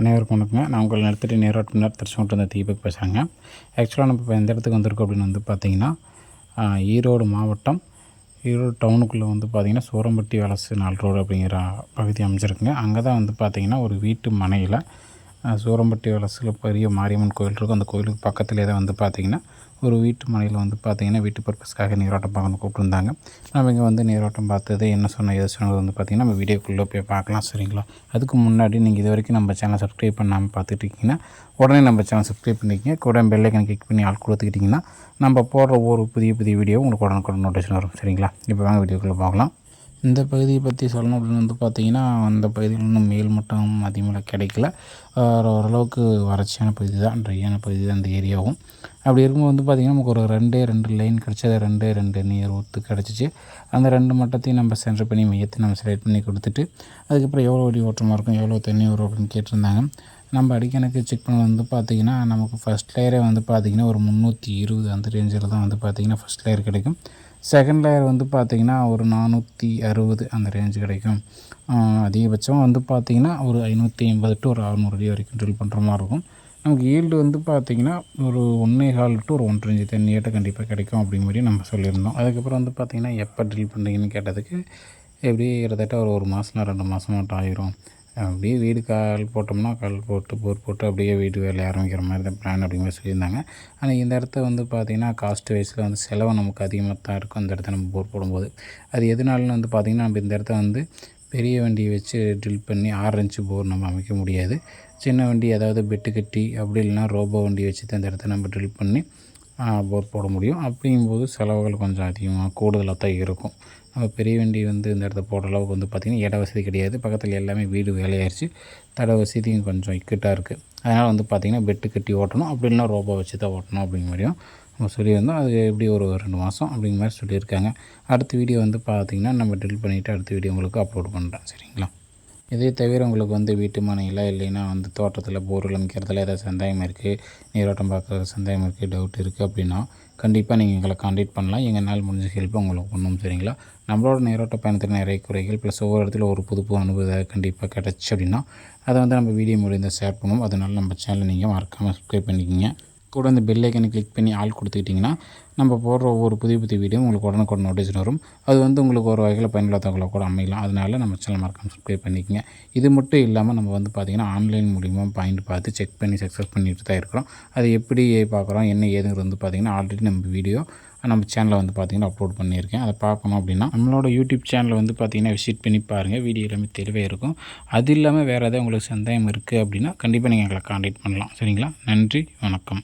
அனைவருக்கும் வணக்கங்க. நான் உங்கள் நிலத்தடி பின்னர் திருச்செங்கோட்டு வந்து தீபக் பேசுகிறேங்க ஆக்சுவலாக நம்ம இப்போ எந்த இடத்துக்கு வந்திருக்கோம் அப்படின்னு வந்து பார்த்திங்கன்னா ஈரோடு மாவட்டம் ஈரோடு டவுனுக்குள்ளே வந்து பார்த்திங்கன்னா சோரம்பட்டி வலசு நாள் ரோடு அப்படிங்கிற பகுதி அமைஞ்சிருக்குங்க. அங்கே தான் வந்து பார்த்திங்கன்னா ஒரு வீட்டு மனையில் சோரம்பட்டி வலசில் பெரிய மாரியம்மன் கோயில் இருக்கும். அந்த கோயிலுக்கு பக்கத்துலேயே தான் வந்து பார்த்திங்கன்னா ஒரு வீட்டு மனையில் வந்து பார்த்திங்கன்னா வீட்டு பர்பஸ்க்காக நீரோட்டம் பார்க்கணும் கூப்பிட்டுருந்தாங்க. நம்ம இங்கே வந்து நீரோட்டம் பார்த்தது என்ன சொன்ன எது சொன்னது வந்து பார்த்திங்கன்னா நம்ம வீடியோக்குள்ளே போய் பார்க்கலாம் சரிங்களா? அதுக்கு முன்னாடி நீங்கள் இது வரைக்கும் நம்ம சேனல் சப்ஸ்கிரைப் பண்ணாமல் பார்த்துட்டு இருக்கீங்கன்னா உடனே நம்ம சேனல் சப்ஸ்கிரைப் பண்ணிக்கிங்க. கூட பெல்லைக்கன் கிளிக் பண்ணி ஆள் கொடுத்துக்கிட்டிங்கன்னா நம்ம போடுற ஒவ்வொரு புதிய புதிய வீடியோ உங்களுக்கு உடனுக்குடன் நோட்டிஃபிகேஷன் வரும் சரிங்களா? இப்போ வாங்க வீடியோக்குள்ளே பார்க்கலாம் இந்த பகுதியை பற்றி சொல்லணும் அப்படின்னு வந்து பார்த்திங்கன்னா அந்த பகுதியில் இன்னும் மேல் மட்டம் அதிகமாக கிடைக்கல. ஓரளவுக்கு வறட்சியான பகுதி தான் ட்ரையான பகுதி தான் இந்த ஏரியாவும். அப்படி இருக்கும்போது வந்து பார்த்திங்கன்னா நமக்கு ஒரு ரெண்டே ரெண்டு லைன் கிடச்சது. ரெண்டே ரெண்டு நீர் ஊற்று கிடச்சிச்சு. அந்த ரெண்டு மட்டத்தையும் நம்ம சென்டர் பண்ணி மையத்தை நம்ம செலக்ட் பண்ணி கொடுத்துட்டு அதுக்கப்புறம் எவ்வளோ வடி ஓட்டமாக இருக்கும் எவ்வளோ தண்ணி வரும் அப்படின்னு கேட்டிருந்தாங்க. நம்ம அடிக்கணக்கு செக் பண்ண வந்து பார்த்திங்கன்னா நமக்கு ஃபஸ்ட் லேயரே வந்து பார்த்திங்கன்னா ஒரு முந்நூற்றி இருபது அந்த ரேஞ்சில் தான் வந்து பார்த்திங்கன்னா ஃபஸ்ட் லேயர் கிடைக்கும். செகண்ட் லேயர் வந்து பார்த்திங்கன்னா ஒரு நானூற்றி அறுபது அந்த ரேஞ்ச் கிடைக்கும். அதிகபட்சம் வந்து பார்த்திங்கன்னா ஒரு ஐநூற்றி ஐம்பது டு ஒரு அறுநூறு அடி வரைக்கும் ட்ரில் பண்ணுற மாதிரி இருக்கும். நமக்கு ஈல்டு வந்து பார்த்திங்கன்னா ஒரு ஒன்றே கால் டு ஒரு ஒன்றரை இன்ச்சு தண்ணியிட்ட கண்டிப்பாக கிடைக்கும் அப்படிங்கிற மாதிரி நம்ம சொல்லியிருந்தோம். அதுக்கப்புறம் வந்து பார்த்திங்கன்னா எப்போ ட்ரில் பண்ணுறீங்கன்னு கேட்டதுக்கு எப்படி கிட்டத்தட்ட ஒரு ஒரு மாதம் ரெண்டு மாதம் மட்டும் ஆயிரும். அப்படியே வீடு கால் போட்டோம்னா கால் போட்டு போர் போட்டு அப்படியே வீடு வேலை ஆரம்பிக்கிற மாதிரி தான் பிளான் அப்படிங்கிற சொல்லியிருந்தாங்க. ஆனால் இந்த இடத்த வந்து பார்த்திங்கன்னா காஸ்ட் வைஸில் வந்து செலவு நமக்கு அதிகமாக தான் இருக்கும். அந்த இடத்த நம்ம போர் போடும்போது. அது எதனாலன்னு வந்து பார்த்திங்கன்னா நம்ம இந்த இடத்த வந்து பெரிய வண்டியை வச்சு ட்ரில் பண்ணி ஆறு இன்ச்சு போர் நம்ம அமைக்க முடியாது. சின்ன வண்டி அதாவது பெட்டு கட்டி அப்படி இல்லைன்னா ரோபோ வண்டி வச்சு தான் இந்த இடத்த நம்ம ட்ரில் பண்ணி போர் போட முடியும். அப்படிங்கும்போது செலவுகள் கொஞ்சம் அதிகமாக கூடுதலாக தான் இருக்கும். நம்ம பெரிய வண்டி வந்து இந்த இடத்த போடுற அளவுக்கு வந்து பார்த்திங்கன்னா இட வசதி கிடையாது. பக்கத்தில் எல்லாமே வீடு வேலையாயிருச்சு. தட வசதியும் கொஞ்சம் இக்கட்டாக இருக்குது அதனால் வந்து பார்த்திங்கன்னா பெட்டு கட்டி ஓட்டணும். அப்படி இல்லைன்னா ரோபோ வச்சு தான் ஓட்டணும் அப்படிங்கிற மாதிரியும் நம்ம சொல்லியிருந்தோம். அது எப்படி ஒரு ரெண்டு மாதம் அப்படிங்கிற மாதிரி சொல்லியிருக்காங்க. அடுத்த வீடியோ வந்து பார்த்திங்கன்னா நம்ம ட்ரில் பண்ணிவிட்டு அடுத்த வீடியோ உங்களுக்கு அப்லோட் பண்ணுறேன் சரிங்களா? இதே தவிர உங்களுக்கு வந்து வீட்டு மனையெல்லாம் இல்லைன்னா வந்து தோட்டத்தில் போரில் அமைக்கிறதுல ஏதாவது சந்தேகம் இருக்குது நீரோட்டம் பார்க்குற சந்தேகம் இருக்குது டவுட் இருக்குது அப்படின்னா கண்டிப்பாக நீங்கள் எங்களை காண்டாக்ட் பண்ணலாம். எங்களால் முடிஞ்ச ஹெல்ப் உங்களுக்கு பண்ணும் சரிங்களா? நம்மளோட நீரோட்ட பயணத்தில் நிறைய குறைகள் ப்ளஸ் ஒவ்வொரு இடத்துல ஒரு புது புது அனுபவம் கண்டிப்பாக கிடச்சி அப்படின்னா அதை வந்து நம்ம வீடியோ மூலியம் ஷேர் பண்ணுவோம். அதனால் நம்ம சேனலை நீங்கள் மறக்காமல் சப்ஸ்கிரைப் பண்ணிக்கிங்க. கூட இந்த பெல் ஐக்கனை கிளிக் பண்ணி ஆள் கொடுத்துக்கிட்டிங்கன்னா நம்ம போடுற ஒவ்வொரு புதிய புதிய வீடியோ உங்களுக்கு உடனுக்குடன் நோட்டீஸ் வரும். அது வந்து உங்களுக்கு ஒரு வகையில் பயனுள்ள கூட அமையலாம். அதனால நம்ம சேனல் மறக்காமல் சப்ஸ்கிரைப் பண்ணிக்கங்க. இது மட்டும் இல்லாமல் நம்ம வந்து பார்த்திங்கன்னா ஆன்லைன் மூலிமா பாயிண்ட் பார்த்து செக் பண்ணி சக்ஸஸ் பண்ணிட்டு தான் இருக்கிறோம். அது எப்படி பார்க்குறோம் என்ன ஏதுங்கிறது வந்து பார்த்திங்கன்னா ஆல்ரெடி நம்ம வீடியோ நம்ம சேனலில் வந்து பார்த்திங்கன்னா அப்லோட் பண்ணியிருக்கேன். அதை பார்க்கணும் அப்படின்னா நம்மளோட யூடியூப் சேனலில் வந்து பார்த்திங்கன்னா விசிட் பண்ணி பாருங்கள் வீடியோ எல்லாமே தெளிவாக இருக்கும். அது இல்லாமல் வேறு ஏதாவது உங்களுக்கு சந்தேகம் இருக்குது அப்படின்னா கண்டிப்பாக நீங்கள் எங்களை காண்டாக்ட் பண்ணலாம். சரிங்களா? நன்றி வணக்கம்.